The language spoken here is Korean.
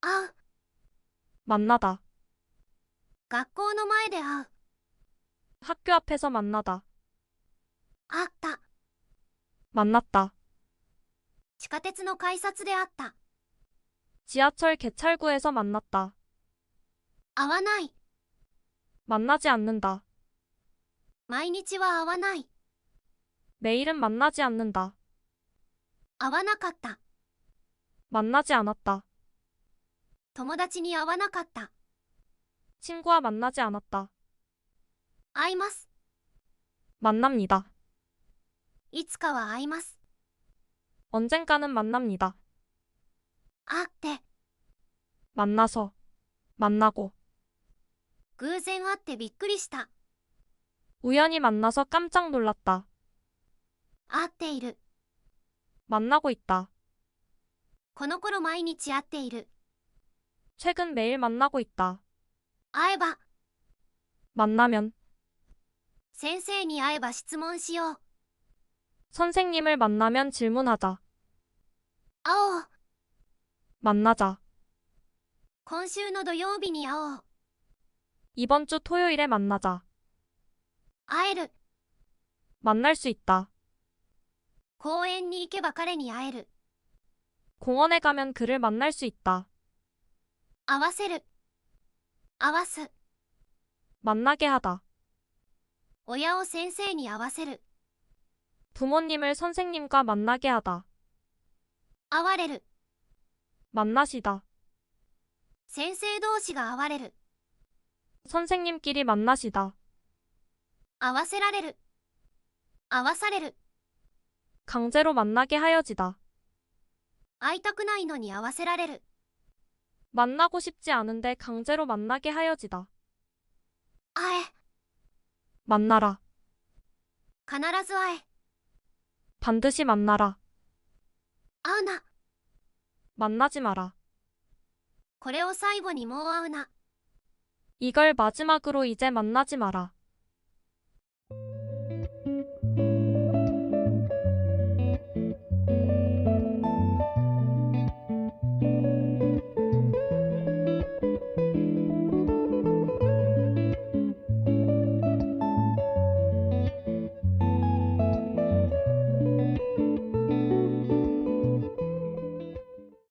会う。 만나다, 学校の前で会う。 학교 앞에서 만나다, 会った。 만났다, 地下鉄の改札で会った。 지하철 개찰구에서 만났다, 会わない。 만나지 않는다, 毎日は会わない。 매일은 만나지 않는다, 会わなかった。 만나지 않았다, 友達に会わなかった。 친구와 만나지 않았다, 会います。 만납니다, いつかは会います。 언젠가는 만납니다, 会って。 만나서, 만나고, 偶然会ってびっくりした。 우연히 만나서 깜짝 놀랐다, 会っている。 만나고 있다, この頃毎日会っている。 최근 매일 만나고 있다, 会えば、 만나면, 先生に会えば質問しよう。 선생님을 만나면 질문하자, 会おう。 만나자, 今週の土曜日に会おう。 이번 주 토요일에 만나자, 会える。 만날 수 있다, 公園に行けば彼に会える。 공원에 가면 그를 만날 수 있다, 合わせる。合わす。 만나게 하다, 親を先生に会わせる。 부모님을 선생님과 만나게 하다, 会われる。 만나시다, 先生同士が会われる。 선생님끼리 만나시다, 会わせられる。会わされる。 강제로 만나게 하여지다, 会いたくないのに会わせられる。 만나고 싶지 않은데 강제로 만나게 하여지다, 会え。 만나라, 必ず会え。 반드시 만나라, 会うな。 만나지 마라, これを最後にもう会うな。 이걸 마지막으로 이제 만나지 마라.